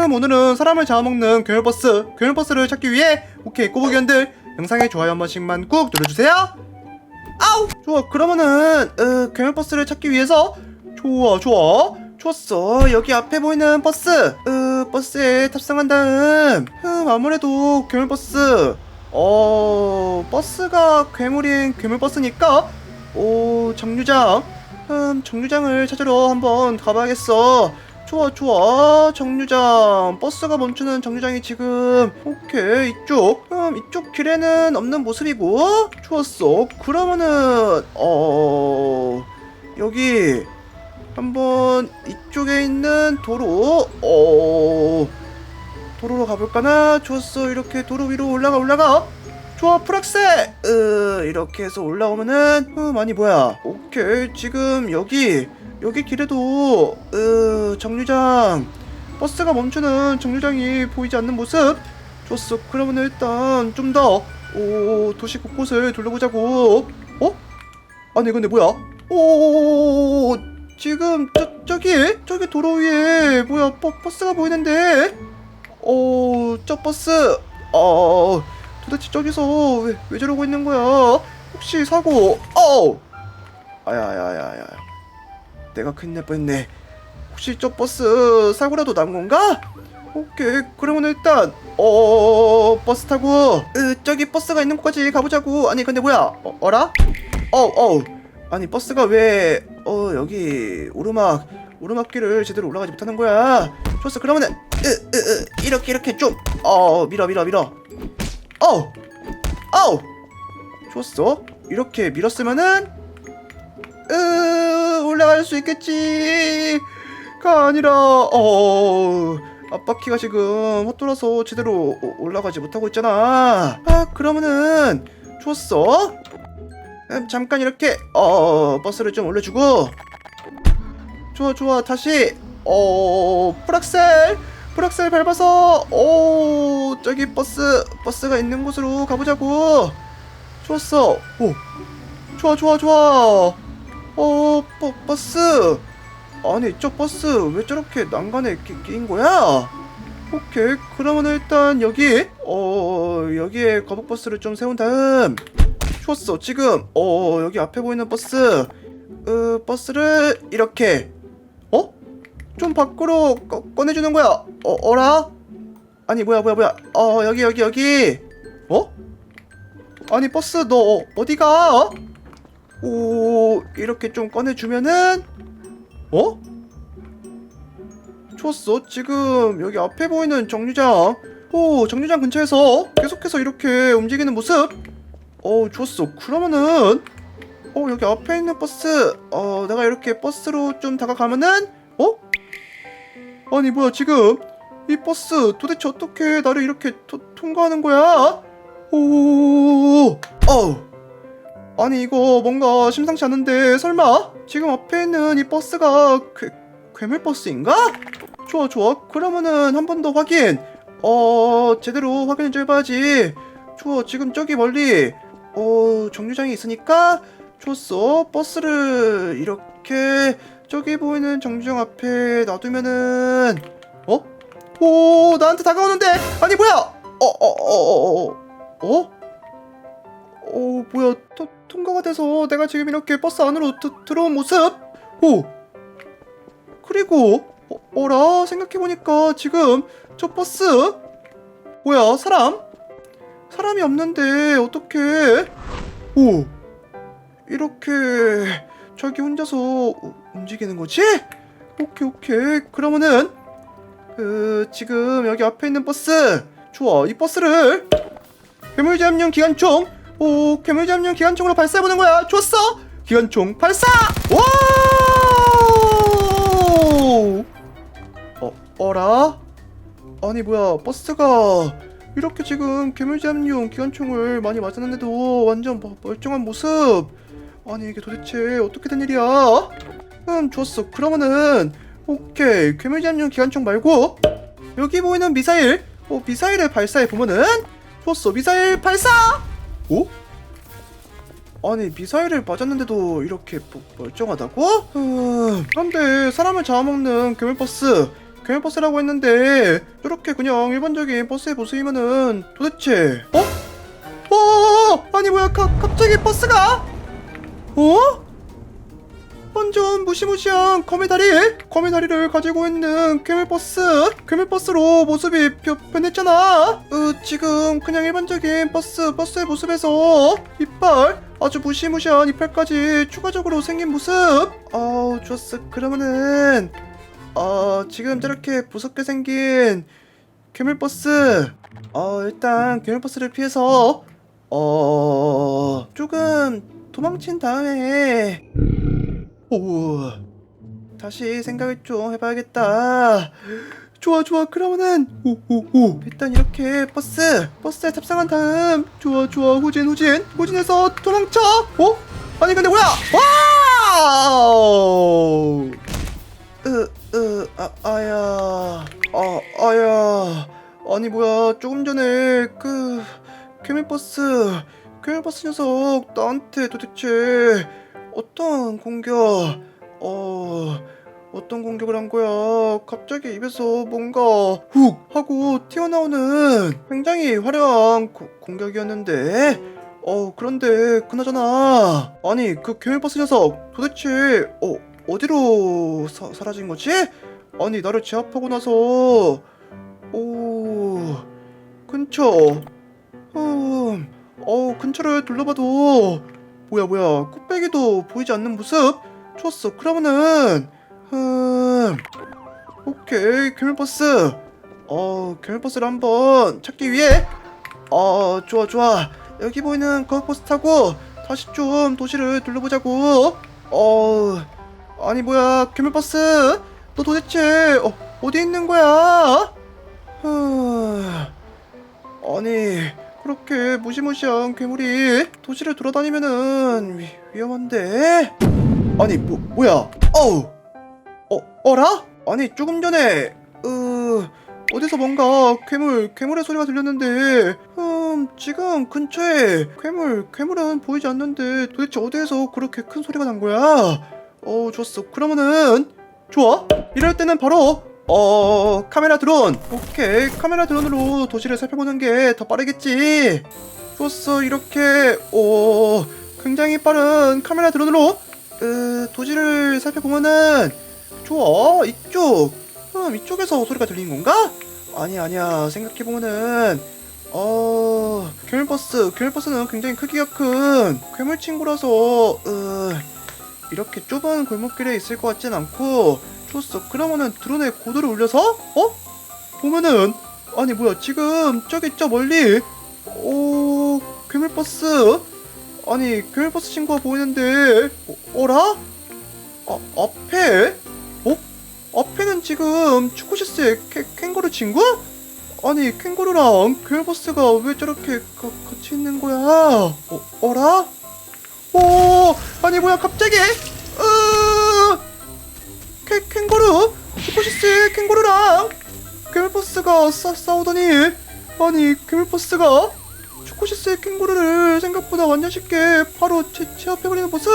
그럼 오늘은 사람을 잡아먹는 괴물버스 괴물버스를 찾기 위해 오케이 꼬부기원들 영상에 좋아요 한 번씩만 꾹 눌러주세요. 아우! 좋아 그러면은 어, 괴물버스를 찾기 위해서 좋아 좋아. 좋았어. 여기 앞에 보이는 버스 어, 버스에 탑승한 다음 음, 아무래도 괴물버스. 어 버스가 괴물인 괴물버스니까. 오 정류장. 음 정류장을 찾으러 한번 가봐야겠어 좋아 좋아. 정류장. 버스가 멈추는 정류장이 지금. 오케이 이쪽. 음 이쪽 길에는 없는 모습이고. 좋았어. 그러면은 어 여기 한번 이쪽에 있는 도로 어 도로로 가볼까나? 좋았어. 이렇게 도로 위로 올라가 올라가 좋아 프락세! 으 이렇게 해서 올라오면은 음 아니 뭐야? 오케이 지금 여기 여기 길에도 으 정류장. 버스가 멈추는 정류장이 보이지 않는 모습. 좋았어 그러면 일단 좀 더 오 도시 곳곳을 둘러보자고. 어? 아니 근데 뭐야? 오 지금 저 저기 저기 도로 위에 뭐야 버, 버스가 보이는데? 어저 버스. 어 도대체 저기서 왜, 왜 저러고 있는 거야? 혹시 사고 어! 아야야야야. 내가 큰일 날 뻔했네. 혹시 저 버스 사고라도 난 건가? 오케이 그러면 일단 어 버스 타고 으, 저기 버스가 있는 곳까지 가보자고. 아니 근데 뭐야? 어, 어라? 어어. 아니 버스가 왜 어 여기 오르막 오르막길을 제대로 올라가지 못하는 거야? 좋았어 그러면은 으, 으, 으, 이렇게 이렇게 좀 어 밀어 밀어 밀어 어우 어우 좋았어. 이렇게 밀었으면은 으 올라갈 수 있겠지가 아니라 어 앞바퀴가 지금 헛돌아서 제대로 오- 올라가지 못하고 있잖아. 아 그러면은 좋았어. 음, 잠깐 이렇게 어 버스를 좀 올려주고. 좋아 좋아. 다시 어 프락셀 프락셀 밟아서 오 저기 버스 버스가 있는 곳으로 가보자고! 좋았어. 오 좋아 좋아 좋아! 어 버, 버스! 아니 저 버스 왜 저렇게 난간에 끼, 끼인 거야? 오케이 그러면 일단 여기 어 여기에 거북 버스를 좀 세운 다음. 좋았어 지금. 어 여기 앞에 보이는 버스. 어 버스를 이렇게 어? 좀 밖으로 꺼, 꺼내주는 거야 어 어라? 아니 뭐야 뭐야 뭐야 어 여기 여기 여기 어? 아니 버스 너 어디가? 오 이렇게 좀 꺼내주면은 어? 좋았어 지금 여기 앞에 보이는 정류장 오 정류장 근처에서 계속해서 이렇게 움직이는 모습 어 좋았어 그러면은 어 여기 앞에 있는 버스 어 내가 이렇게 버스로 좀 다가가면은 어? 아니 뭐야 지금? 이 버스 도대체 어떻게 나를 이렇게 토- 통과하는 거야? 오 어우. 아니 이거 뭔가 심상치 않은데 설마? 지금 앞에 있는 이 버스가 괴, 괴물 버스인가? 좋아 좋아. 그러면은 한 번 더 확인. 어 제대로 확인을 좀 해봐야지. 좋아 지금 저기 멀리 어 정류장이 있으니까 좋았어 버스를 이렇게 저기 보이는 정류장 앞에 놔두면은 어? 오 나한테 다가오는데! 아니 뭐야! 어어어 어 어 어? 어 뭐야 또, 통과가 돼서 내가 지금 이렇게 버스 안으로 드, 들어온 모습? 오! 그리고 어, 어라? 생각해보니까 지금 저 버스? 뭐야 사람? 사람이 없는데 어떻게 오! 이렇게 저기 혼자서 우- 움직이는 거지? 오케이 오케이. 그러면은 그 지금 여기 앞에 있는 버스 좋아 이 버스를 괴물잠룡 기관총 오 괴물잠룡 기관총으로 발사해보는 거야. 좋았어? 기관총 발사! 와 어, 어라? 아니 뭐야. 버스가 이렇게 지금 괴물잠룡 기관총을 많이 맞았는데도 완전 뭐- 멀쩡한 모습 아니 이게 도대체 어떻게 된 일이야? 음 좋았어 그러면은 오케이 괴물잠룡 기관총 말고 여기 보이는 미사일 어 미사일을 발사해 보면은 좋았어 미사일 발사 오? 아니 미사일을 맞았는데도 이렇게 뭐- 멀쩡하다고? 음, 그런데 사람을 잡아먹는 괴물버스 괴물 버스라고 했는데 저렇게 그냥 일반적인 버스의 모습이면은 도대체 어? 어 아니 뭐야 가, 갑자기 버스가 어? 완전 무시무시한 검의 다리? 검의 다리를 가지고 있는 괴물버스? 괴물버스로 모습이 변, 변했잖아. 어, 지금 그냥 일반적인 버스 버스의 모습에서 이빨 아주 무시무시한 이빨까지 추가적으로 생긴 모습. 어우 좋았어. 그러면은 어 지금 저렇게 무섭게 생긴 괴물버스. 어 일단 괴물버스를 피해서 어 조금 도망친 다음에. 오 다시 생각을 좀 해봐야겠다. 좋아 좋아. 그러면은 오오오. 일단 이렇게 버스 버스에 탑승한 다음 좋아 좋아. 후진 후진. 후진해서 도망쳐. 어? 아니 근데 뭐야? 와우! 으으 아 아야. 아 아야. 아니 뭐야. 조금 전에 그 괴물버스 괴물버스 녀석. 나한테 도대체 어떤 공격 어 어떤 공격을 한 거야? 갑자기 입에서 뭔가 훅 하고 튀어나오는 굉장히 화려한 고- 공격이었는데. 어 그런데 그나저나. 아니 그 괴물버스 녀석. 도대체 어 어디로 사, 사라진 거지? 아니 나를 제압하고 나서. 오 근처. 음, 어 근처를 둘러봐도. 뭐야 뭐야. 코빼기도 보이지 않는 모습? 좋았어. 그러면은 음 오케이. 괴물버스. 어 괴물버스를 한번 찾기 위해. 어 좋아 좋아. 여기 보이는 거버스 타고 다시 좀 도시를 둘러보자고. 어 아니 뭐야. 괴물버스? 너 도대체 어, 어디 있는 거야? 흠. 아니 그렇게 무시무시한 괴물이 도시를 돌아다니면은 위, 위험한데? 아니 뭐 뭐야? 어우! 어 어라? 아니 조금 전에 으 어디서 뭔가 괴물 괴물의 소리가 들렸는데 음 지금 근처에 괴물 괴물은 보이지 않는데 도대체 어디에서 그렇게 큰 소리가 난 거야? 어 좋았어. 그러면은 좋아. 이럴 때는 바로 어 카메라 드론. 오케이. 카메라 드론으로 도시를 살펴보는 게 더 빠르겠지? 좋았어 이렇게. 오 굉장히 빠른 카메라 드론으로 으, 도시를 살펴보면은 좋아. 이쪽. 음 이쪽에서 소리가 들리는 건가? 아니 아니야. 생각해보면은 어 괴물버스. 괴물버스는 굉장히 크기가 큰 괴물 친구라서 으 이렇게 좁은 골목길에 있을 것 같진 않고 좋았어. 그러면은 드론에 고도를 올려서 어? 보면은 아니 뭐야 지금 저기 저 멀리 오 괴물버스? 아니 괴물버스 친구가 보이는데 어, 어라? 아 앞에? 어? 앞에는 지금 축구시스의 캐, 캥거루 친구? 아니 캥거루랑 괴물버스가 왜 저렇게 가, 같이 있는 거야? 어 어라? 오 아니 뭐야 갑자기? 으 캥, 캥거루 슈퍼시스 캥거루랑 괴물버스가 싸, 싸우더니 아니 괴물버스가 슈퍼시스의 캥거루를 생각보다 완전 쉽게 바로 제, 제압해버리는 모습?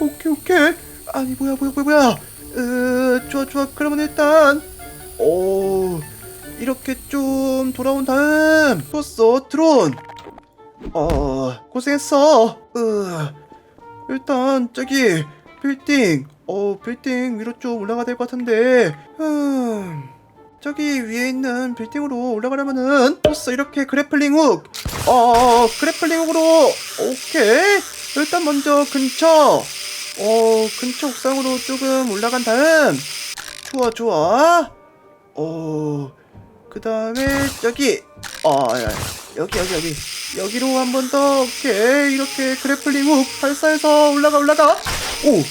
오케이 오케이. 아니 뭐야 뭐야 뭐야 뭐야. 으 좋아 좋아. 그러면 일단 오 이렇게 좀 돌아온 다음 좋았어 드론. 어 고생했어. 으 일단 저기 빌딩 어 빌딩 위로 좀 올라가야 될 것 같은데. 음 저기 위에 있는 빌딩으로 올라가려면은 벌써 이렇게 그래플링 훅 어 그래플링 훅으로. 오케이. 일단 먼저 근처. 어 근처 옥상으로 조금 올라간 다음. 좋아 좋아. 어 그 다음에 저기. 어 야, 여기 여기 여기. 여기로 한 번 더. 오케이. 이렇게 그래플링 훅 발사해서 올라가 올라가. 오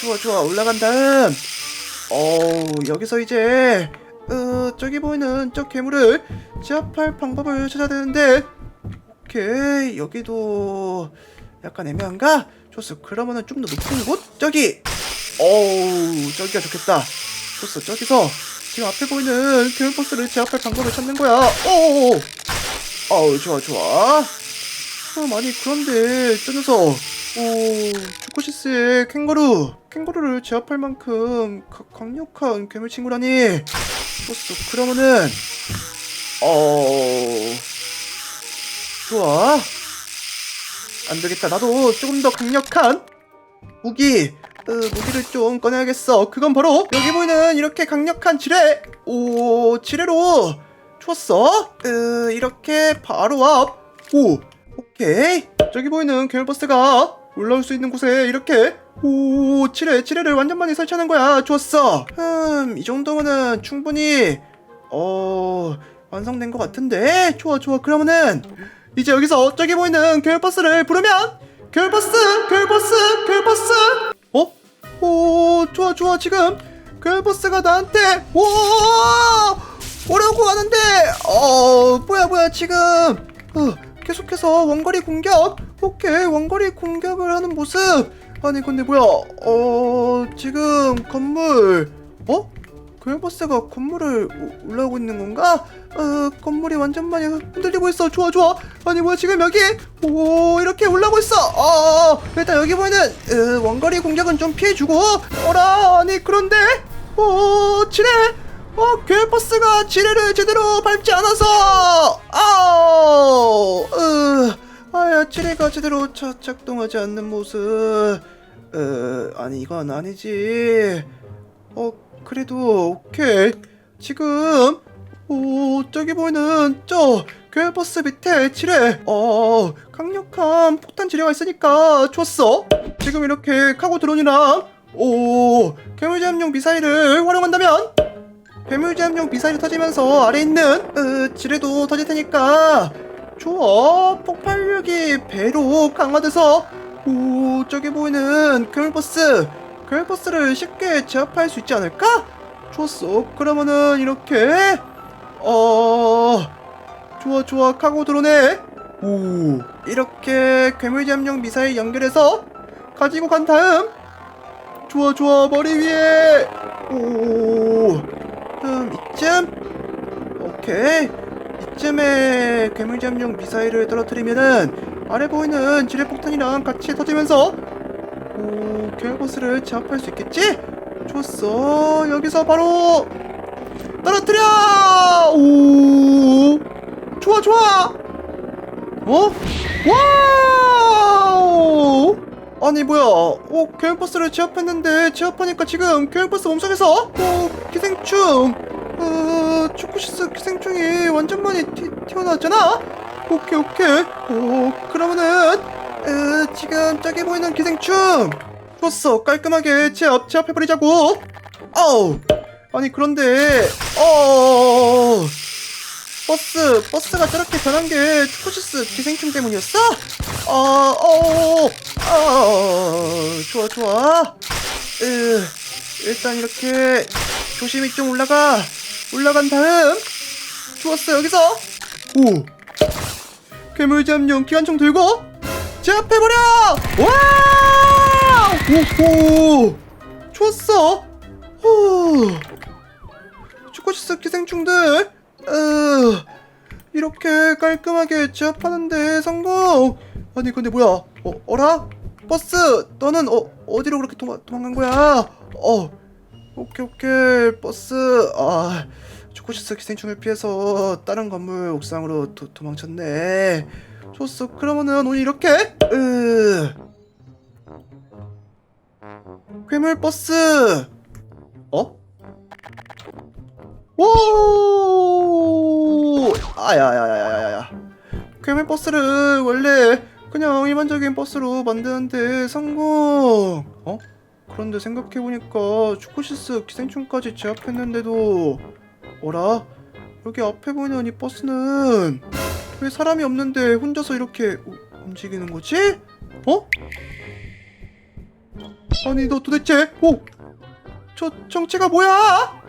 좋아 좋아. 올라간 다음. 어 여기서 이제 어 저기 보이는 저 괴물을 제압할 방법을 찾아야 되는데. 오케이. 여기도 약간 애매한가? 좋았어. 그러면은 좀 더 높은 곳? 저기! 어우 저기가 좋겠다. 좋았어. 저기서 지금 앞에 보이는 괴물버스를 제압할 방법을 찾는 거야. 오오오 어우 좋아 좋아. 어, 아니 그런데 저 녀석. 오초 코시스의 캥거루 캥거루를 제압할 만큼 가- 강력한 괴물 친구라니. 좋았어 그러면은 어 좋아. 안 되겠다. 나도 조금 더 강력한 무기 으, 무기를 좀 꺼내야겠어. 그건 바로 여기 보이는 이렇게 강력한 지뢰. 오 지뢰로 좋았어. 으, 이렇게 바로 앞오 오케이. 저기 보이는 괴물버스가 올라올 수 있는 곳에 이렇게 오 지뢰 지뢰를 완전 많이 설치하는 거야. 좋았어. 음이 정도면은 충분히 어 완성된 것 같은데? 좋아 좋아. 그러면은 이제 여기서 저기 보이는 괴물버스를 부르면 괴물버스 괴물버스 괴물버스. 어? 오 좋아 좋아. 지금 괴물버스가 나한테 오 오라고 하는데 어 뭐야 뭐야. 지금 어, 계속해서 원거리 공격 오케이 원거리 공격을 하는 모습 아니 근데 뭐야 어 지금 건물 어? 괴물버스가 건물을 오- 올라오고 있는 건가? 어, 건물이 완전 많이 흔들리고 있어. 좋아, 좋아. 아니, 뭐야, 지금 여기, 오, 이렇게 올라오고 있어. 어, 일단 여기 보이는, 으, 원거리 공격은 좀 피해주고, 어라, 아니, 그런데, 오, 지뢰, 어, 괴버스가 지뢰를 제대로 밟지 않아서, 아우, 으, 아야, 지뢰가 제대로 차, 작동하지 않는 모습. 으, 아니, 이건 아니지. 어, 그래도, 오케이. 지금, 오, 저기 보이는 저 괴버스 밑에 지뢰. 어, 강력한 폭탄 지뢰가 있으니까 좋았어. 지금 이렇게 카고 드론이랑 오, 괴물 제압용 미사일을 활용한다면 괴물 제압용 미사일이 터지면서 아래 있는 으, 지뢰도 터질 테니까 좋아. 폭발력이 배로 강화돼서 오, 저기 보이는 괴물버스 괴물버스를 쉽게 제압할 수 있지 않을까? 좋았어. 그러면은 이렇게 어 좋아 좋아 카고 드론에 오 이렇게 괴물 잠용 미사일 연결해서 가지고 간 다음 좋아 좋아 머리 위에 오 음, 이쯤 오케이 이쯤에 괴물 잠용 미사일을 떨어뜨리면은 아래 보이는 지뢰 폭탄이랑 같이 터지면서 오 괴물버스를 제압할 수 있겠지? 좋았어 여기서 바로 떨어뜨려! 오! 좋아, 좋아! 어? 와우! 아니, 뭐야. 어, 교육버스를 제압했는데, 제압하니까 지금 교육버스 몸속에서, 어, 기생충! 어, 초코시스 기생충이 완전 많이 튀, 튀어나왔잖아? 오케이, 오케이. 어, 그러면은, 어, 지금 저기 보이는 기생충! 좋았어. 깔끔하게 제압, 제압해버리자고! 아우! 아니 그런데 어 버스 버스가 저렇게 변한 게 초코시스 기생충 때문이었어? 어어 어, 좋아 좋아 으, 일단 이렇게 조심히 좀 올라가 올라간 다음. 좋았어 여기서. 오. 괴물 잠룡 기관총 들고 제압해버려! 와! 오호! 좋았어. 후. 초코시스 기생충들. 으, 이렇게 깔끔하게 제압하는데 성공. 아니 근데 뭐야? 어, 어라? 버스! 너는 어, 어디로 그렇게 도망, 도망간 거야? 어 오케이 오케이 버스 아 초코시스 기생충을 피해서 다른 건물 옥상으로 도, 도망쳤네 좋았어 그러면은 오늘 이렇게 으 괴물 버스 어? 오! 아야야야야야야. 괴물 버스를 원래 그냥 일반적인 버스로 만드는데 성공. 어? 그런데 생각해 보니까 초코시스 기생충까지 제압했는데도 어라? 여기 앞에 보이는 이 버스는 왜 사람이 없는데 혼자서 이렇게 우- 움직이는 거지? 어? 아니 너 도대체 오! 저 정체가 뭐야?